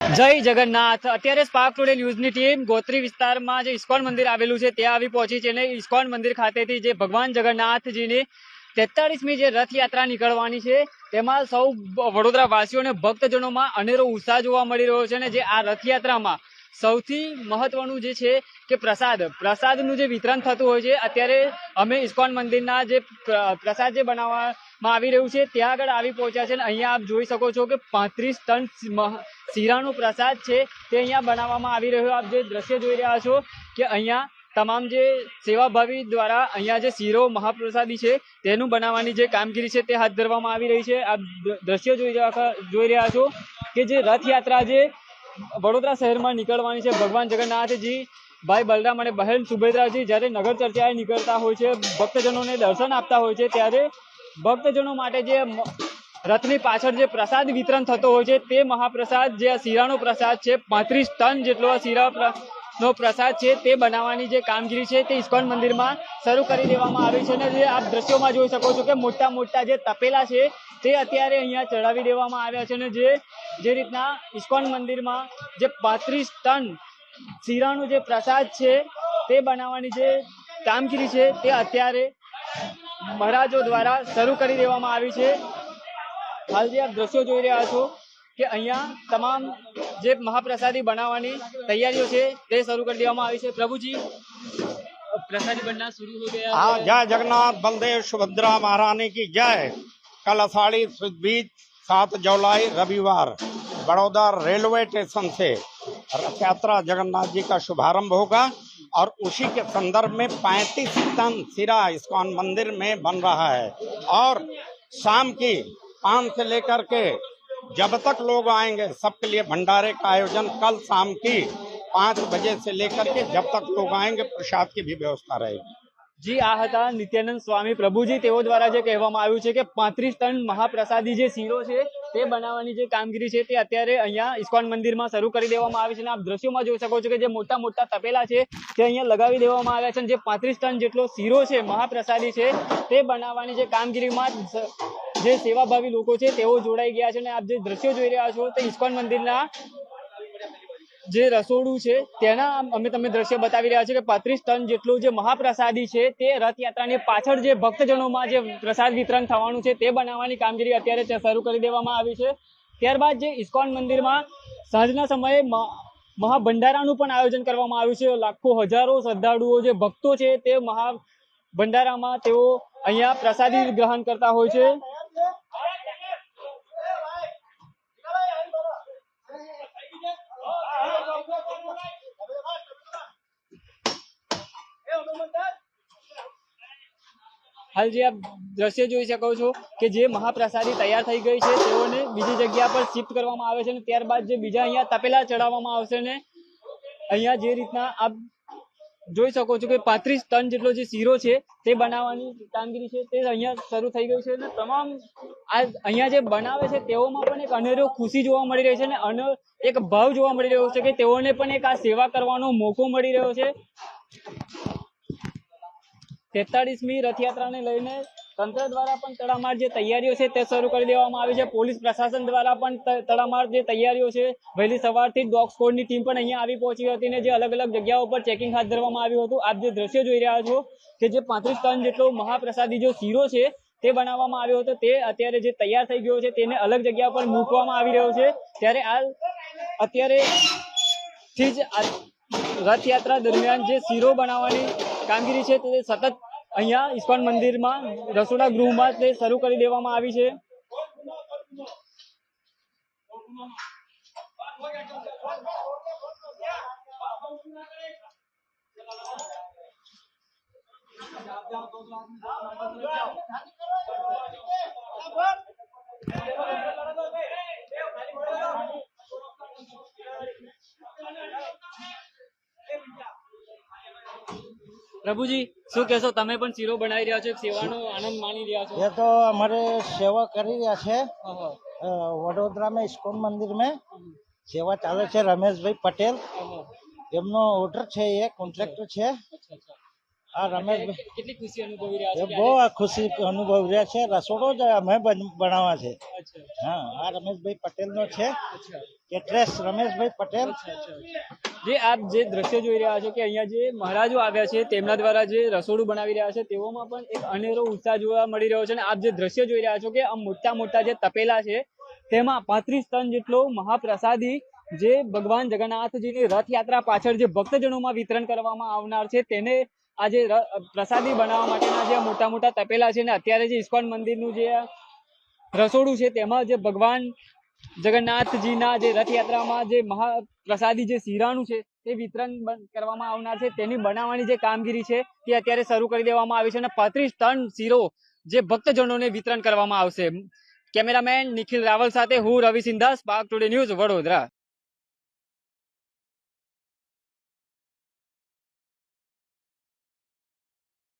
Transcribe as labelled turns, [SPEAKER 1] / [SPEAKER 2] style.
[SPEAKER 1] જય જગન્નાથ. અત્યારે spark today ન્યૂઝની ટીમ ગોત્રી વિસ્તારમાં જે ઇસ્કોન મંદિર આવેલું છે, ત્યાં આવી પહોંચી છે અને ઇસ્કોન મંદિર ખાતેથી જે ભગવાન જગન્નાથજીની તેતાળીસમી જે રથયાત્રા નીકળવાની છે, તેમાં સૌ વડોદરા વાસીઓને ભક્તજનોમાં અનેરો ઉત્સાહ જોવા મળી રહ્યો છે અને જે આ રથયાત્રામાં સૌથી મહત્વનું જે છે કે પ્રસાદ, પ્રસાદનું જે વિતરણ થતું હોય છે, અત્યારે અમે ઇસ્કોન મંદિરના જે પ્રસાદ જે બનાવવામાં આવી રહ્યું છે. ત્યાં આગળ આવી પહોંચ્યા છે અહીંયા આપ જોઈ શકો છો કે પાંત્રીસ ટન શીરાનો પ્રસાદ છે તે અહીંયા બનાવવામાં આવી રહ્યો. આપ જે દ્રશ્ય જોઈ રહ્યા છો કે અહીંયા તમામ જે સેવાભાવી દ્વારા અહીંયા જે શીરો મહાપ્રસાદી છે તેનું બનાવવાની જે કામગીરી છે તે હાથ ધરવામાં આવી રહી છે. આપ દ્રશ્ય જોઈ રહ્યા જોઈ રહ્યા છો કે જે રથયાત્રા જે વડોદરા શહેરમાં નીકળવાની છે. ભગવાન જગન્નાથજી, ભાઈ બલરામ અને બહેન સુભદ્રાજી જ્યારે નગર ચર્ચાએ નીકળતા હોય છે, ભક્તજનોને દર્શન આપતા હોય છે ત્યારે ભક્તજનો માટે જે રથની પાછળ જે પ્રસાદ વિતરણ થતો હોય છે, તે મહાપ્રસાદ જે આ શીરાનો પ્રસાદ છે, પાંત્રીસ ટન જેટલો શીરા નો પ્રસાદ છે, તે બનાવવાની જે કામગીરી છે, તે ઇસ્કોન મંદિરમાં શરૂ કરી દેવામાં આવી છે. અને જે આપ દ્રશ્યોમાં જોઈ શકો છો કે મોટા મોટા જે તપેલા છે, તે અત્યારે અહીંયા ચડાવી દેવામાં આવ્યા છે. અને જે જે રીતના ઇસ્કોન મંદિરમાં જે પાંત્રીસ ટન શીરાનો જે પ્રસાદ છે, તે બનાવવાની જે કામગીરી છે, તે અત્યારે મહારાજો દ્વારા શરૂ કરી દેવામાં આવી છે હાલ જે આપ દ્રશ્યો જોઈ રહ્યા છો કે અહીંયા તમામ જે મહાપ્રસાદી બનાવવાની તૈયારીઓ છે તે શરૂ કરી દેવામાં આવી છે પ્રભુજી प्रसादी बनना शुरू हो गया
[SPEAKER 2] हाँ
[SPEAKER 1] है।
[SPEAKER 2] जय जगन्नाथ बलदेव सुभद्रा महारानी की जय कल अषाढ़ी सुद बीच सात जुलाई रविवार बड़ौदा रेलवे स्टेशन से रथ यात्रा जगन्नाथ जी का शुभारंभ होगा और उसी के संदर्भ में 35 टन सिरा इस्कॉन मंदिर में बन रहा है और शाम की पाँच से लेकर के जब तक लोग आएंगे सबके लिए भंडारे का आयोजन कल शाम की पाँच बजे से लेकर के जब तक लोग आएंगे प्रसाद की भी व्यवस्था रहेगी
[SPEAKER 1] જી આ હતા નિત્યાનંદ સ્વામી પ્રભુજી તેઓ દ્વારા જે કહેવામાં આવ્યું છે કે પાંત્રીસ ટન મહાપ્રસાદી જે શીરો છે તે બનાવવાની જે કામગીરી છે તે અત્યારે અહીંયા ઇસ્કોન મંદિરમાં શરૂ કરી દેવામાં આવી છે અને આપ દ્રશ્યોમાં જોઈ શકો છો કે જે મોટા મોટા તપેલા છે તે અહીંયા લગાવી દેવામાં આવ્યા છે અને જે પાંત્રીસ ટન જેટલો શીરો છે, મહાપ્રસાદી છે, તે બનાવવાની જે કામગીરીમાં જે સેવાભાવી લોકો છે તેઓ જોડાઈ ગયા છે અને આપ જે દ્રશ્યો જોઈ રહ્યા છો તે ઇસ્કોન મંદિરના જે રસોડું છે, તેના અમે તમને દ્રશ્ય બતાવી રહ્યા છે કે પાંત્રીસ ટન જેટલું જે મહાપ્રસાદી છે, તે રથયાત્રાની પાછળ જે ભક્તજનોમાં જે પ્રસાદ વિતરણ થવાનું છે, તે બનાવવાની કામગીરી અત્યારે ત્યાં શરૂ કરી દેવામાં આવી છે. ત્યારબાદ જે ઇસ્કોન મંદિરમાં સાંજના સમયે મહાભંડારાનું પણ આયોજન કરવામાં આવ્યું છે. લાખો હજારો શ્રદ્ધાળુઓ જે ભક્તો છે, તે મહા ભંડારામાં તેઓ અહીંયા પ્રસાદી ગ્રહણ કરતા હોય છે. હાલ જે આપ દ્રશ્ય જોઈ શકો છો કે જે મહાપ્રસાદી તૈયાર થઈ ગઈ છે, તેઓને બીજી જગ્યા પર શિફ્ટ કરવામાં આવે છે અને ત્યારબાદ જે બીજા અહીંયા તપેલા ચડાવવામાં આવશે ને અહીંયા જે રીતના આપ જોઈ શકો છો કે પાંત્રીસ ટન જેટલો જે શીરો છે, તે બનાવવાની કામગીરી છે, તે અહીંયા શરૂ થઈ ગઈ છે અને તમામ આ અહીંયા જે બનાવે છે, તેઓમાં પણ એક અનેરો ખુશી જોવા મળી રહી છે અને અન એક ભાવ જોવા મળી રહ્યો છે કે તેઓને પણ એક આ સેવા કરવાનો મોકો મળી રહ્યો છે. તેતાળીસમી રથયાત્રાને લઈને તંત્ર દ્વારા પણ તડામાર જે તૈયારીઓ છે તે શરૂ કરી દેવામાં આવી છે. પોલીસ પ્રશાસન દ્વારા પણ તડામાર જે તૈયારીઓ છે, વહેલી સવારથી ડોગ સ્કોડની ટીમ પણ અહીંયા આવી પહોંચી હતી ને જે અલગ અલગ જગ્યાઓ પર ચેકિંગ હાથ ધરવામાં આવ્યું હતું. આપ જે દ્રશ્ય જોઈ રહ્યા છો કે જે પાંત્રીસ ટન જેટલો મહાપ્રસાદી જો શીરો છે તે બનાવવામાં આવ્યો હતો. તે અત્યારે જે તૈયાર થઈ ગયો છે તેને અલગ જગ્યા પર મૂકવામાં આવી રહ્યો છે. ત્યારે આ અત્યારે થી જ રથયાત્રા દરમિયાન જે શીરો બનાવવાની કામગીરી છે તે સતત અહીંયા ઇસ્કોન મંદિરમાં, રસોડા ગૃહમાં તે શરૂ કરી દેવામાં આવી છે. પ્રભુજી શું કહેશો? તમે પણ શીરો બનાવી રહ્યા છો સેવાનો આનંદ માણી રહ્યા છો.
[SPEAKER 3] એ તો અમારે સેવા કરી રહ્યા છે. વડોદરામાં ઇસ્કોન મંદિર મેં સેવા ચાલે છે રમેશભાઈ પટેલ. એમનો ઓર્ડર છે એ કોન્ટ્રાક્ટર છે. આ રમેશભાઈ
[SPEAKER 1] કેટલી ખુશી અનુભવી રહ્યા છે?
[SPEAKER 3] બહુ ખુશી અનુભવી રહ્યા છે. રસોડો જ અમે બનાવવા છે. હા આ રમેશભાઈ પટેલનો છે. કે રમેશભાઈ પટેલ.
[SPEAKER 1] જે આપ જે દ્રશ્ય જોઈ રહ્યા છો કે અહીંયા જે મહારાજો આવ્યા છે, તેમના દ્વારા જે રસોડું બનાવી રહ્યા છે, તેઓમાં પણ એક અનેરો ઉત્સાહ જોવા મળી રહ્યો છે. અને આપ જે દ્રશ્ય જોઈ રહ્યા છો કે આ મોટા મોટા જે તપેલા છે, તેમાં પાંત્રીસ ટન જેટલો મહાપ્રસાદી જે ભગવાન જગન્નાથજીની રથયાત્રા પાછળ જે ભક્તજનોમાં વિતરણ કરવામાં આવનાર છે, તેને આજે પ્રસાદી બનાવવા માટેના જે મોટા મોટા તપેલા છે ને, અત્યારે જે ઇસ્કોન મંદિરનું જે રસોડું છે, તેમાં જે ભગવાન જગન્નાથજીના જે રથયાત્રામાં જે મહાપ્રસાદી જે શીરાનું છે, તે વિતરણ કરવામાં આવનાર છે. તેની બનાવવાની જે કામગીરી છે, તે અત્યારે શરૂ કરી દેવામાં આવી છે અને પાંત્રીસ ટન શીરો જે ભક્તજનોને વિતરણ કરવામાં આવશે. કેમેરામેન નિખિલ રાવલ સાથે હું Ravi Sindha Spark Today News Vadodara.